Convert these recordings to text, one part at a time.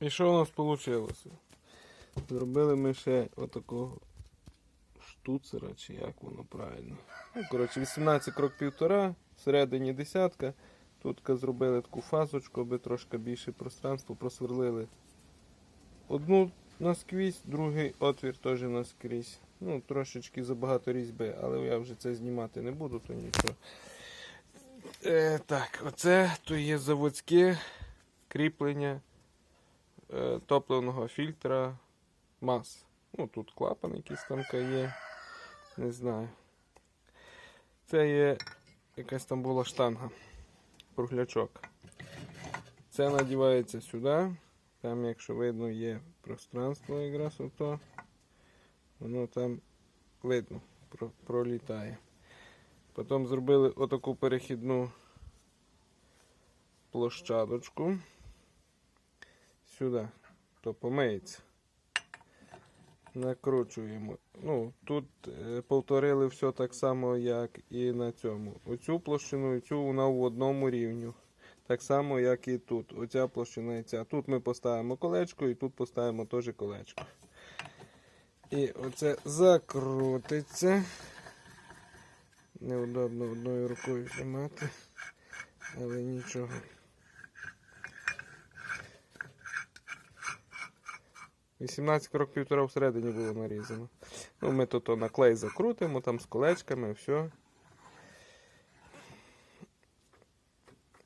І що у нас вийшло? Зробили ми ще отакого штуцера, чи як воно правильно. Ну, коротше, 18 крок півтора, всередині десятка. Тут зробили таку фазочку, аби трошки більше пространства просверлили. Одну наскрізь, другий отвір теж наскрізь. Ну, трошечки забагато різьби, але я вже це знімати не буду, то нічого. Е, так, оце то є заводське кріплення топливного фільтра МАЗ. Ну, тут клапан якийсь там є. Не знаю. Це є якась там була штанга. Круглячок. Це надівається сюди. Там, якщо видно, є пространство якраз ото. Воно там видно, про- пролітає. Потім зробили отаку перехідну площадочку. Сюди. То помиється. Накручуємо. Ну, тут е, повторили все так само, як і на цьому. Оцю площину і цю вона в одному рівню. Так само, як і тут. Оця площина і ця. Тут ми поставимо колечко і тут поставимо теж колечко. І оце закрутиться. Неудобно одною рукою тримати, але нічого. Вісімнадцять крок півтора всередині було нарізано. Ну, ми то на клей закрутимо, там з колечками, все.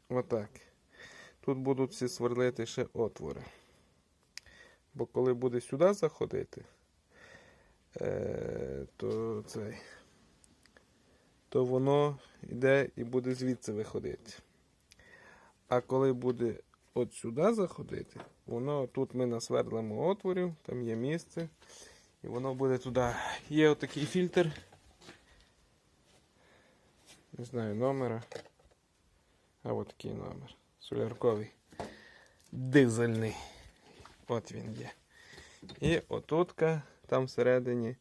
Отак. Тут будуть всі сверлити ще отвори. Бо коли буде сюди заходити, е, то цей, то воно йде і буде звідси виходити. А коли буде от сюди заходити, воно тут ми насвердлимо отворів, там є місце, і воно буде туди. Є отакий фільтр. Не знаю номера. А от такий номер. Солярковий. Дизельний. От він є. І отутка, там всередині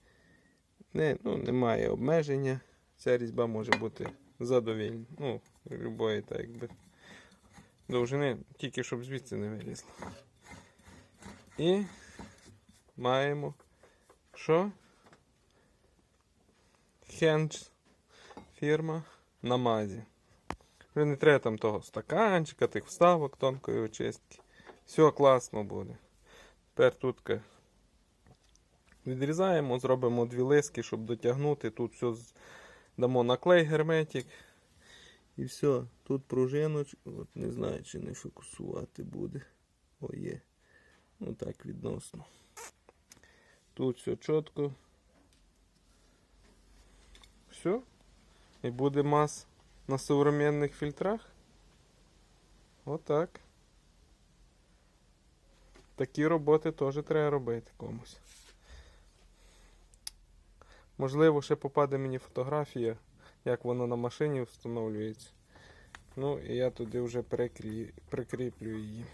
не, ну, немає обмеження. Ця різьба може бути задовільна. Ну, любої, так якби. Довжини, тільки щоб звідси не вилізло. І маємо що? Хендж фірма на мазі. Вже не треба там того стаканчика, тих вставок тонкої очистки. Все класно буде. Тепер тут відрізаємо, зробимо дві лиски, щоб дотягнути. Тут все дамо наклей герметик. І все. Тут пружиночка. От не знаю, чи не фокусувати буде. О, є. Ну так, відносно. Тут все чітко. Все. І буде мас на современних фільтрах. Отак. Такі роботи теж треба робити комусь. Можливо, ще попаде мені фотографія, як воно на машині встановлюється. Ну, і я туди вже прикріплю її.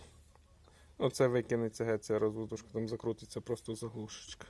Оце викинеться геть, розводушка, там закрутиться просто заглушечка.